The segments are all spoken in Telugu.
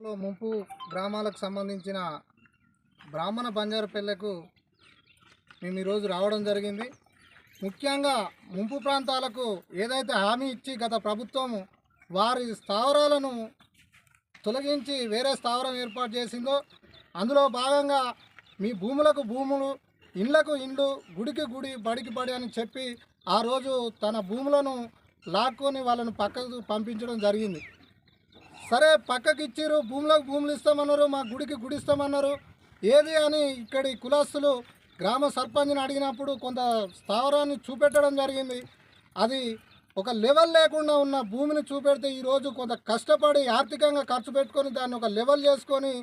లో ముంపు గ్రామాలకు సంబంధించిన బ్రాహ్మణ బంజారు పెళ్ళకు మేము ఈరోజు రావడం జరిగింది. ముఖ్యంగా ముంపు ప్రాంతాలకు ఏదైతే హామీ ఇచ్చి గత ప్రభుత్వం వారి స్థావరాలను తొలగించి వేరే స్థావరం ఏర్పాటు చేసిందో అందులో భాగంగా మీ భూములకు భూములు ఇండ్లకు ఇండ్లు గుడికి గుడి బడికి బడి అని చెప్పి ఆ రోజు తన భూములను లాక్కొని వాళ్ళను పక్కకు పంపించడం జరిగింది. సరే పక్కకి ఇచ్చిర్రు భూములకు భూములు ఇస్తామన్నారు మా గుడికి గుడి ఇస్తామన్నారు. ఏది అని ఇక్కడి కులాస్తులు గ్రామ సర్పంచ్ని అడిగినప్పుడు కొంత స్థావరాన్ని చూపెట్టడం జరిగింది. అది ఒక లెవెల్ లేకుండా ఉన్న భూమిని చూపెడితే ఈరోజు కొంత కష్టపడి ఆర్థికంగా ఖర్చు పెట్టుకొని దాన్ని ఒక లెవెల్ చేసుకొని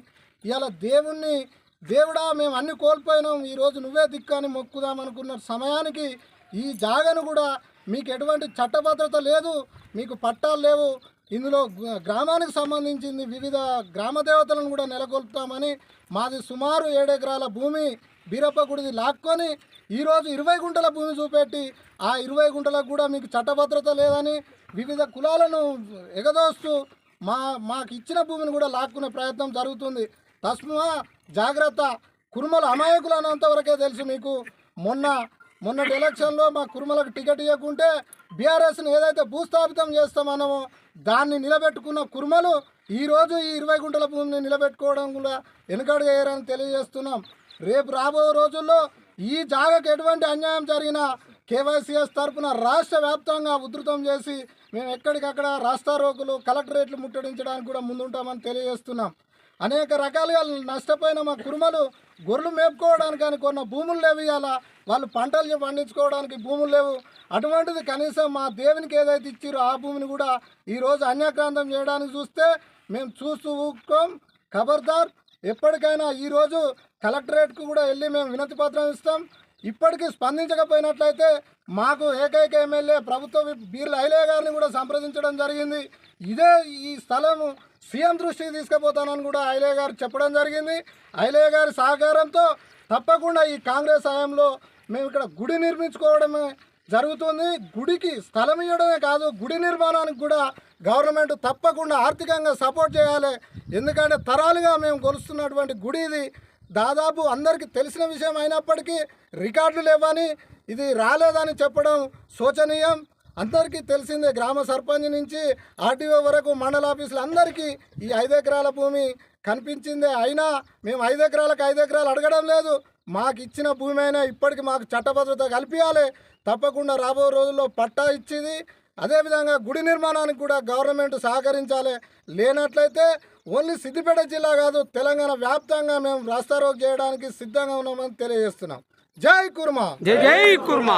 ఇవాళ దేవుణ్ణి దేవుడా మేము అన్ని కోల్పోయినాం ఈరోజు నువ్వే దిక్కని మొక్కుదాం అనుకున్న సమయానికి ఈ జాగను కూడా మీకు ఎటువంటి చట్టభద్రత లేదు మీకు పట్టాలు లేవు ఇందులో గ్రామానికి సంబంధించింది వివిధ గ్రామ దేవతలను కూడా నెలకొల్పుతామని మాది సుమారు ఏడెకరాల భూమి బీరప్ప గుడిది లాక్కొని ఈరోజు ఇరవై గుంటల భూమి చూపెట్టి ఆ ఇరవై గుంటలకు కూడా మీకు చట్టభద్రత లేదని వివిధ కులాలను ఎగదోస్తూ మా మాకు ఇచ్చిన భూమిని కూడా లాక్కునే ప్రయత్నం జరుగుతుంది. తస్మా జాగ్రత్త. కురుమల అమాయకులు అన్నంతవరకే తెలుసు మీకు. మొన్న మొన్నటి ఎలక్షన్లో మా కురుమలకు టికెట్ ఇవ్వకుంటే బీఆర్ఎస్ని ఏదైతే భూస్థాపితం చేస్తామన్నామో దాన్ని నిలబెట్టుకున్న కురుమలు ఈరోజు ఈ ఇరవై గుంటల భూమిని నిలబెట్టుకోవడం కూడా వెనుకడు చేయరని తెలియజేస్తున్నాం. రేపు రాబో రోజుల్లో ఈ జాగకు ఎటువంటి అన్యాయం జరిగినా కేవైసీఎస్ తరఫున రాష్ట్ర వ్యాప్తంగా ఉధృతం చేసి మేము ఎక్కడికక్కడ రాస్తా రోకులు కలెక్టరేట్లు ముట్టడించడానికి కూడా ముందుంటామని తెలియజేస్తున్నాం. అనేక రకాలుగా నష్టపోయిన మా కురుమలు గొర్రెలు మేపుకోవడానికి కానీ కొన్న భూములు లేవు వాళ్ళు పంటలు పండించుకోవడానికి భూములు లేవు. అటువంటిది కనీసం మా దేవునికి ఏదైతే ఇచ్చారో ఆ భూమిని కూడా ఈరోజు అన్యాక్రాంతం చేయడానికి చూస్తే మేము చూస్తూ ఊక్కోం ఖబర్దార్ ఎప్పటికైనా ఈరోజు కలెక్టరేట్కు కూడా వెళ్ళి మేము వినతి పత్రం ఇస్తాం. ఇప్పటికీ స్పందించకపోయినట్లయితే మాకు ఏకైక ఎమ్మెల్యే ప్రభుత్వ బీర్ల ఐలయ్య గారిని కూడా సంప్రదించడం జరిగింది. ఇదే ఈ స్థలము సీఎం దృష్టికి తీసుకుపోతానని కూడా ఐలయ్య గారు చెప్పడం జరిగింది. ఐలయ్య గారి సహకారంతో తప్పకుండా ఈ కాంగ్రెస్ హయాంలో మేము ఇక్కడ గుడి నిర్మించుకోవడమే జరుగుతుంది. గుడికి స్థలం ఇవ్వడమే కాదు గుడి నిర్మాణానికి కూడా గవర్నమెంట్ తప్పకుండా ఆర్థికంగా సపోర్ట్ చేయాలి. ఎందుకంటే తరాలుగా మేము కొలుస్తున్నటువంటి గుడి ఇది. దాదాపు అందరికీ తెలిసిన విషయం అయినప్పటికీ రికార్డులు లేవని ఇది రాలేదని చెప్పడం శోచనీయం. అందరికీ తెలిసిందే గ్రామ సర్పంచ్ నుంచి ఆర్టీఓ వరకు మండల ఆఫీసులు అందరికీ ఈ ఐదు ఎకరాల భూమి కనిపించిందే. అయినా మేము ఐదు ఎకరాలకు ఐదు ఎకరాలు అడగడం లేదు. మాకు ఇచ్చిన భూమి అయినా ఇప్పటికి మాకు చట్టభద్రత కల్పించాలి తప్పకుండా రాబో రోజుల్లో పట్టా ఇచ్చేది. అదేవిధంగా గుడి నిర్మాణానికి కూడా గవర్నమెంట్ సహకరించాలి. లేనట్లయితే ఓన్లీ సిద్దిపేట జిల్లా కాదు తెలంగాణ వ్యాప్తంగా మేము రాస్తారోక్ చేయడానికి సిద్ధంగా ఉన్నామని తెలియజేస్తున్నాం. జై కుర్మా! జై జై కుర్మా